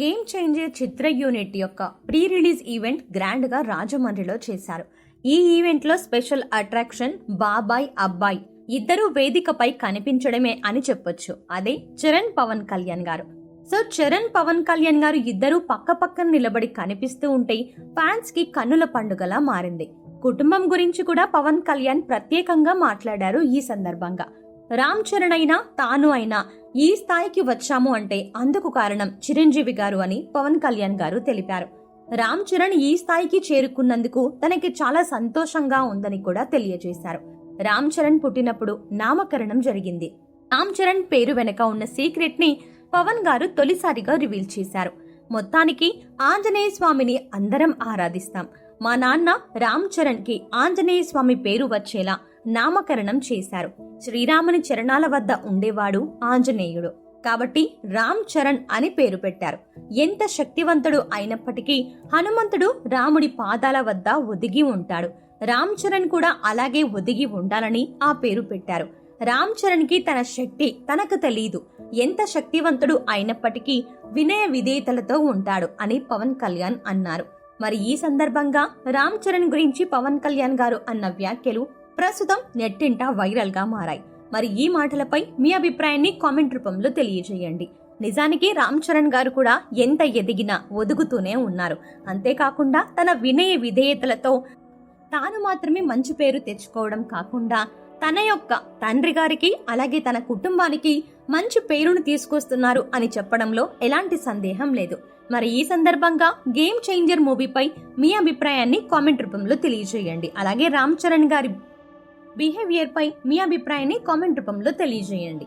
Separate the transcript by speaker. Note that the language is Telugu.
Speaker 1: గేమ్ చేంజర్ చిత్ర యూనిట్ యొక్క ప్రీ రిలీజ్ ఈవెంట్ గ్రాండ్గా రాజమండ్రిలో చేశారు. ఈ ఈవెంట్లో స్పెషల్ అట్రాక్షన్ బాబాయ్ అబ్బాయి ఇద్దరు వేదికపై కనిపించడమే అని చెప్పొచ్చు. అదే చరణ్ పవన్ కళ్యాణ్ గారు. సో చరణ్ పవన్ కళ్యాణ్ గారు ఇద్దరు పక్క పక్కన నిలబడి కనిపిస్తూ ఉంటే ఫ్యాన్స్కి కన్నుల పండుగలా మారింది. కుటుంబం గురించి కూడా పవన్ కళ్యాణ్ ప్రత్యేకంగా మాట్లాడారు ఈ సందర్భంగా. రామ్ చరణ్ అయినా తాను అయినా ఈ స్థాయికి వచ్చాము అంటే అందుకు కారణం చిరంజీవి గారు అని పవన్ కళ్యాణ్ గారు తెలిపారు. రామ్ చరణ్ ఈ స్థాయికి చేరుకున్నందుకు తనకి చాలా సంతోషంగా ఉందని కూడా తెలియజేశారు. రామ్ చరణ్ పుట్టినప్పుడు నామకరణం జరిగింది. రామ్ చరణ్ పేరు వెనక ఉన్న సీక్రెట్ని పవన్ గారు తొలిసారిగా రివీల్ చేశారు. మొత్తానికి ఆంజనేయ స్వామిని అందరం ఆరాధిస్తాం. మా నాన్న రామ్ చరణ్కి ఆంజనేయ స్వామి పేరు వచ్చేలా నామకరణం చేశారు. శ్రీరాముని చరణాల వద్ద ఉండేవాడు ఆంజనేయుడు. కాబట్టి రామ్ చరణ్ అని పేరు పెట్టారు. ఎంత శక్తివంతుడు అయినప్పటికీ హనుమంతుడు రాముడి పాదాల వద్ద ఒదిగి ఉంటాడు. రామ్ చరణ్ కూడా అలాగే ఒదిగి ఉండాలని ఆ పేరు పెట్టారు. రామ్ చరణ్కి తన శక్తి తనకు తెలియదు ఎంత శక్తివంతుడు అయినప్పటికీ వినయ విధేయతలతో ఉంటాడు అని పవన్ కళ్యాణ్ అన్నారు. మరి ఈ సందర్భంగా రామ్ చరణ్ గురించి పవన్ కళ్యాణ్ గారు అన్న వ్యాఖ్యలు ప్రస్తుతం నెట్టింట వైరల్గా మారాయి. మరి ఈ మాటలపై మీ అభిప్రాయాన్ని కామెంట్ రూపంలో తెలియజేయండి. నిజానికి రామ్ చరణ్ గారు కూడా ఎంత ఎదిగినా ఒదుగుతూనే ఉన్నారు. అంతేకాకుండా తన వినయ విధేయతలతో తాను మాత్రమే మంచి పేరు తెచ్చుకోవడం కాకుండా తన యొక్క తండ్రి గారికి అలాగే తన కుటుంబానికి మంచి పేరును తీసుకొస్తున్నారు అని చెప్పడంలో ఎలాంటి సందేహం లేదు. మరి ఈ సందర్భంగా గేమ్ చేంజర్ మూవీపై మీ అభిప్రాయాన్ని కామెంట్ రూపంలో తెలియజేయండి. అలాగే రామ్ చరణ్ గారి బిహేవియర్ పై మీ అభిప్రాయాన్ని కామెంట్ రూపంలో తెలియజేయండి.